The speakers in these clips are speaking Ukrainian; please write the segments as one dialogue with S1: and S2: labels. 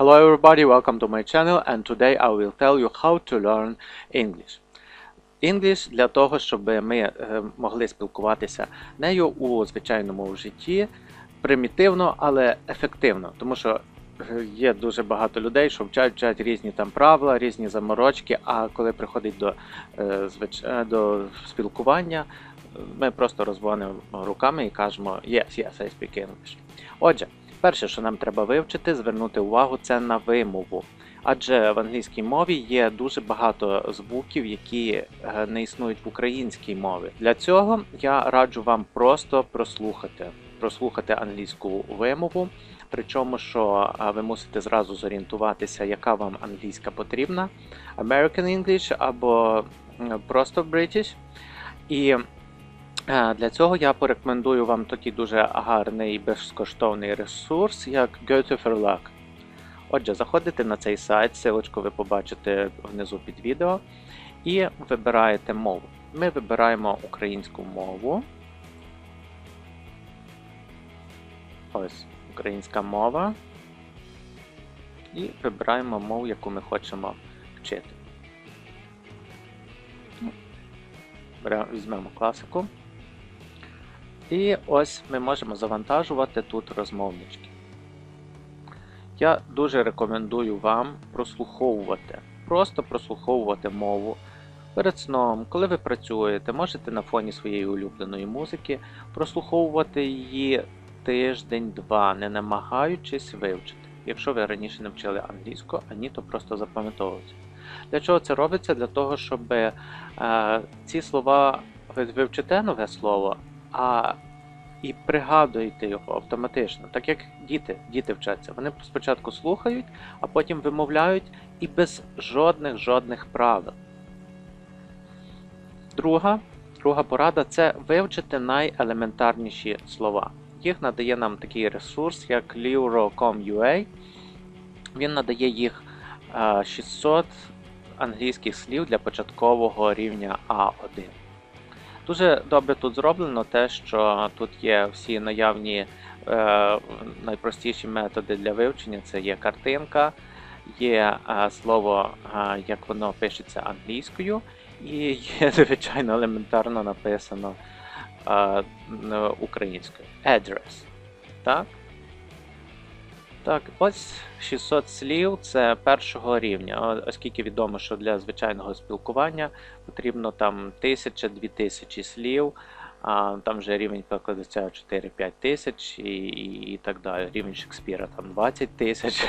S1: Hello everybody, welcome to my channel and today I will tell you how to learn English. English для того, щоб ми е, могли спілкуватися нею у звичайному житті примітивно, але ефективно. Тому що е, є дуже багато людей, що вчать, вчать різні там правила, різні заморочки, а коли приходить до, е, до спілкування, ми просто розвонимо руками і кажемо Yes, yes, I speak English. Отже, перше, що нам треба вивчити, звернути увагу, це на вимову. Адже в англійській мові є дуже багато звуків, які е, не існують в українській мові. Для цього я раджу вам просто прослухати, прослухати англійську вимову. Причому, що е, ви мусите зразу зорієнтуватися, яка вам англійська потрібна: American English або просто British. І Для цього я порекомендую вам такий дуже гарний і безкоштовний ресурс, як Goethe Verlag. Отже, заходите на цей сайт, силочку ви побачите внизу під відео, і вибираєте мову. Ми вибираємо українську мову. Ось українська мова. І вибираємо мову, яку ми хочемо вчити. Ну, Візьмемо класику. І ось ми можемо завантажувати тут розмовнички. Я дуже рекомендую вам прослуховувати, просто прослуховувати мову перед сном, коли ви працюєте, можете на фоні своєї улюбленої музики прослуховувати її тиждень-два, не намагаючись вивчити. Якщо ви раніше не вчили англійську, а ні, то просто запам'ятовуйте. Для чого це робиться? Для того, щоб е, ці слова ви вивчите нове слово, а і пригадуєте його автоматично, так як діти, діти вчаться. Вони спочатку слухають, а потім вимовляють і без жодних жодних правил. Друга, друга порада це вивчити найелементарніші слова. Їх надає нам такий ресурс, як Liro.com.ua. Він надає їх е, 600 англійських слів для початкового рівня А1. Дуже добре тут зроблено те, що тут є всі наявні е, найпростіші методи для вивчення. Це є картинка, є е, слово, е, як воно пишеться англійською, і є, звичайно, елементарно написано е, українською. Address. Так? Так, ось 600 слів це першого рівня, оскільки відомо, що для звичайного спілкування потрібно там 1000-2000 слів, а там вже рівень перекладача 4-5 тисяч і, і, і так далі. Рівень Шекспіра там 20 тисяч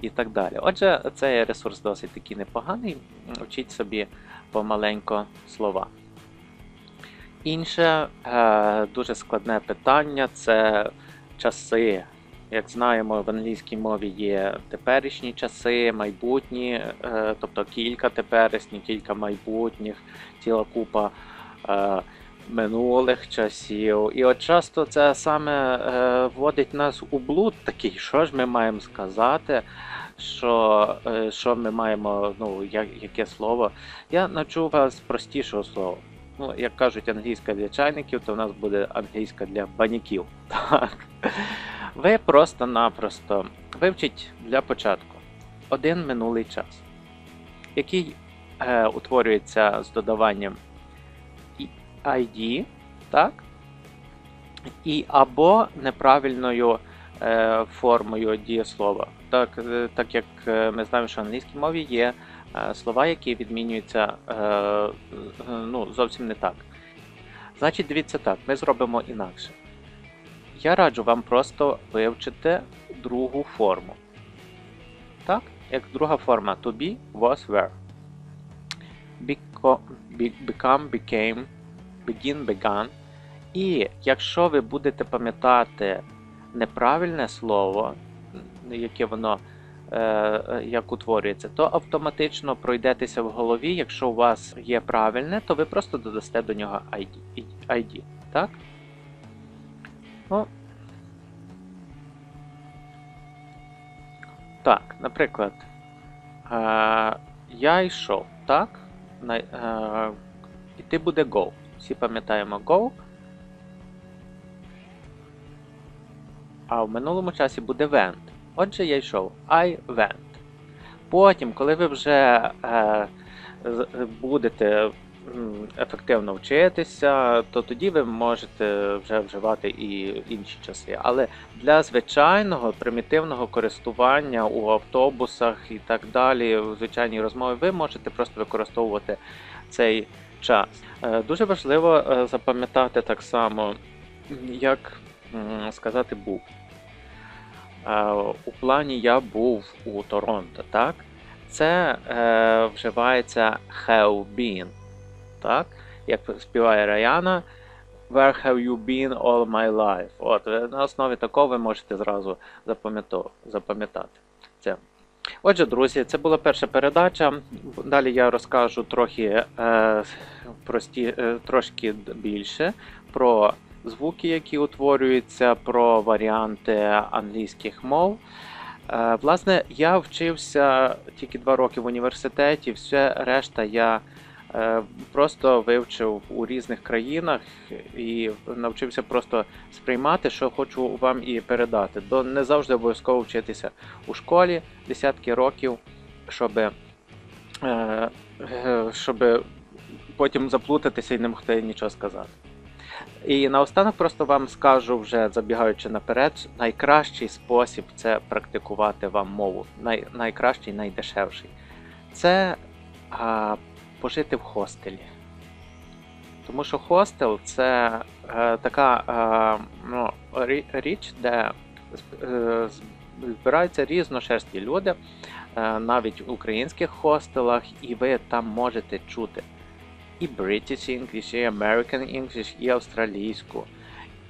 S1: і так далі. Отже, цей ресурс досить такий непоганий. Вчіть собі помаленько слова. Інше е, дуже складне питання це часи. Як знаємо, в англійській мові є теперішні часи, майбутні, е, тобто кілька теперішніх, кілька майбутніх, ціла купа е, минулих часів. І от часто це саме е, вводить нас у блуд такий, що ж ми маємо сказати, що, що ми маємо, ну, як, яке слово. Я навчу вас простішого слова. Ну, як кажуть, англійська для чайників, то в нас буде англійська для баняків. Так. Ви просто-напросто вивчіть для початку один минулий час, який е, утворюється з додаванням ID, так? І або неправильною е, формою дієслова. Так, е, так як е, ми знаємо, що в англійській мові є е, слова, які відмінюються е, ну, зовсім не так. Значить, дивіться так, ми зробимо інакше. Я раджу вам просто вивчити другу форму. Так? Як друга форма to be, was, were. Become, became, begin, began. І якщо ви будете пам'ятати неправильне слово, яке воно е, як утворюється, то автоматично пройдетеся в голові. Якщо у вас є правильне, то ви просто додасте до нього ID. ID так? Ну, так, наприклад, е, я йшов, так? На, е, іти буде go. Всі пам'ятаємо go. А в минулому часі буде went. Отже, я йшов I went. Потім, коли ви вже е, будете ефективно вчитися, то тоді ви можете вже вживати і інші часи. Але для звичайного примітивного користування у автобусах і так далі, в звичайній розмові, ви можете просто використовувати цей час. Е, Дуже важливо е, запам'ятати так само, як сказати був. Е, У плані я був у Торонто, так? Це е, вживається have been. Так? Як співає Раяна, Where have you been all my life? От, на основі такого ви можете зразу запам'ятати це. Отже, друзі, це була перша передача. Далі я розкажу трохи е, прості, е, трошки більше про звуки, які утворюються, про варіанти англійських мов. Е, власне, я вчився тільки два роки в університеті, все решта я просто вивчив у різних країнах і навчився просто сприймати, що хочу вам і передати. До не завжди обов'язково вчитися у школі десятки років, щоб, е, е, щоб потім заплутатися і не могти нічого сказати. І наостанок просто вам скажу, вже забігаючи наперед, найкращий спосіб це практикувати вам мову. Най, найкращий, найдешевший. Це пожити в хостелі. Тому що хостел це е, така е, ну, річ, де е, збираються різношерстні люди, е, навіть в українських хостелах, і ви там можете чути і British English, і American English, і австралійську.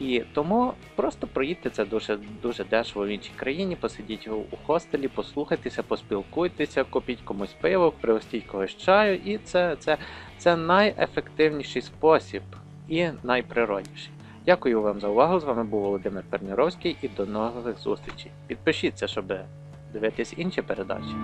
S1: І тому просто проїдьте це дуже дуже дешево в іншій країні, посидіть у хостелі, послухайтеся, поспілкуйтеся, купіть комусь пиво, пригостіть когось чаю, і це, це, це найефективніший спосіб і найприродніший. Дякую вам за увагу. З вами був Володимир Перніровський і до нових зустрічей. Підпишіться, щоб дивитись інші передачі.